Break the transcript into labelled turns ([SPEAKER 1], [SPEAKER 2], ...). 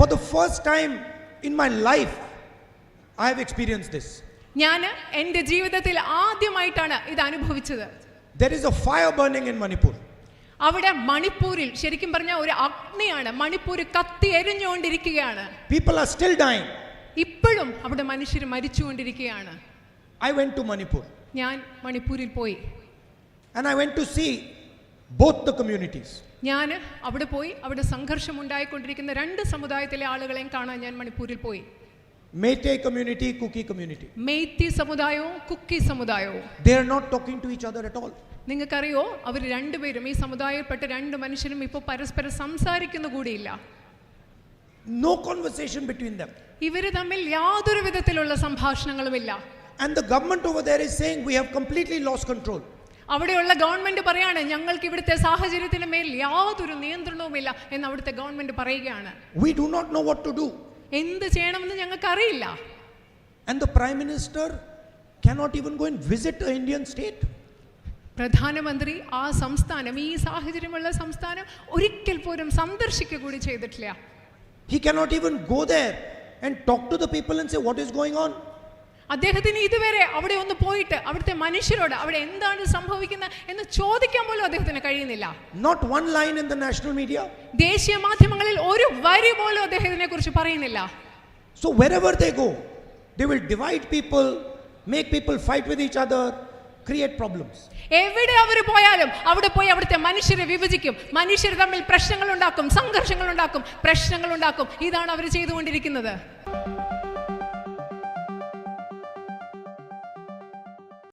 [SPEAKER 1] for the first time in my life, I have experienced this.
[SPEAKER 2] ഞാൻ എന്റെ ജീവിതത്തിൽ ആദ്യമായിട്ടാണ് ഇത് അനുഭവിച്ചത്
[SPEAKER 1] There is a fire burning in Manipur.
[SPEAKER 2] അവിടെ മണിപ്പൂരിൽ ശരിക്കും പറഞ്ഞ ഒരു അഗ്നിയാണ് മണിപ്പൂർ കത്തി എരിഞ്ഞുകൊണ്ടിരിക്കുകയാണ്
[SPEAKER 1] People are still dying.
[SPEAKER 2] ഇപ്പോഴും അവിടെ മനുഷ്യർ മരിച്ചുകൊണ്ടിരിക്കുകയാണ്
[SPEAKER 1] I went to Manipur
[SPEAKER 2] ഞാൻ മണിപ്പൂരിൽ പോയി
[SPEAKER 1] and I went to see both the communities.
[SPEAKER 2] ഞാൻ അവിടെ പോയി അവിടെ സംഘർഷം ഉണ്ടായിക്കൊണ്ടിരിക്കുന്ന രണ്ട് സമുദായത്തിലെ ആളുകളെയും കാണാൻ ഞാൻ മണിപ്പൂരിൽ പോയി
[SPEAKER 1] Meitei community, Kuki community.
[SPEAKER 2] Meitei സമുദായവും Kuki സമുദായവും
[SPEAKER 1] They are not talking to each other at all.
[SPEAKER 2] നിങ്ങൾക്കറിയോ അവർ രണ്ടുപേരും ഈ സമുദായത്തിൽപ്പെട്ട രണ്ട് മനുഷ്യരും ഇപ്പോൾ പരസ്പരം സംസാരിക്കുന്ന കൂടിയില്ല
[SPEAKER 1] No conversation between them.
[SPEAKER 2] ഇവർ തമ്മിൽ യാതൊരു വിധത്തിലുള്ള സംഭാഷണങ്ങളുമില്ല
[SPEAKER 1] And the government over there is saying we have completely lost control.
[SPEAKER 2] അവിടെയുള്ള ഗവൺമെന്റ് പറയാണ് ഞങ്ങൾക്ക് ഇവിടുത്തെ സാഹചര്യത്തിന് മേൽ യാതൊരു നിയന്ത്രണവുമില്ല എന്ന് അവിടുത്തെ ഗവൺമെന്റ് പറയുകയാണ്
[SPEAKER 1] We do not know what to do.
[SPEAKER 2] എന്ത് ചെയ്യണമെന്ന് ഞങ്ങൾക്ക് അറിയില്ല
[SPEAKER 1] And the Prime Minister cannot even go and visit an Indian state.
[SPEAKER 2] പ്രധാനമന്ത്രി ആ സംസ്ഥാനം ഈ സാഹചര്യമുള്ള സംസ്ഥാനം ഒരിക്കൽ പോലും സന്ദർശിക്കുക കൂടി ചെയ്തിട്ടില്ല
[SPEAKER 1] He cannot even go there and talk to the people and say what is going on.
[SPEAKER 2] അദ്ദേഹത്തിന് ഇതുവരെ അവിടെ ഒന്ന് പോയിട്ട് അവിടുത്തെ മനുഷ്യരോട് അവിടെ എന്താണ് സംഭവിക്കുന്നത് എന്ന് ചോദിക്കാൻ പോലും അദ്ദേഹത്തിന് കഴിയുന്നില്ല.
[SPEAKER 1] Not one line in the national media
[SPEAKER 2] ദേശീയ മാധ്യമങ്ങളിൽ ഒരു വരി പോലും അദ്ദേഹത്തിനെ കുറിച്ച് പറയുന്നില്ല.
[SPEAKER 1] So wherever they go they will divide people make people fight with each other create problems
[SPEAKER 2] എവിടെ അവർ പോയാലും അവിടെ പോയി അവിടുത്തെ മനുഷ്യരെ വിഭജിക്കും. മനുഷ്യർ തമ്മിൽ പ്രശ്നങ്ങൾ ഉണ്ടാക്കും സംഘർഷങ്ങൾ ഉണ്ടാക്കും പ്രശ്നങ്ങൾ ഉണ്ടാക്കും. ഇതാണ് അവർ ചെയ്തുകൊണ്ടിരിക്കുന്നത്.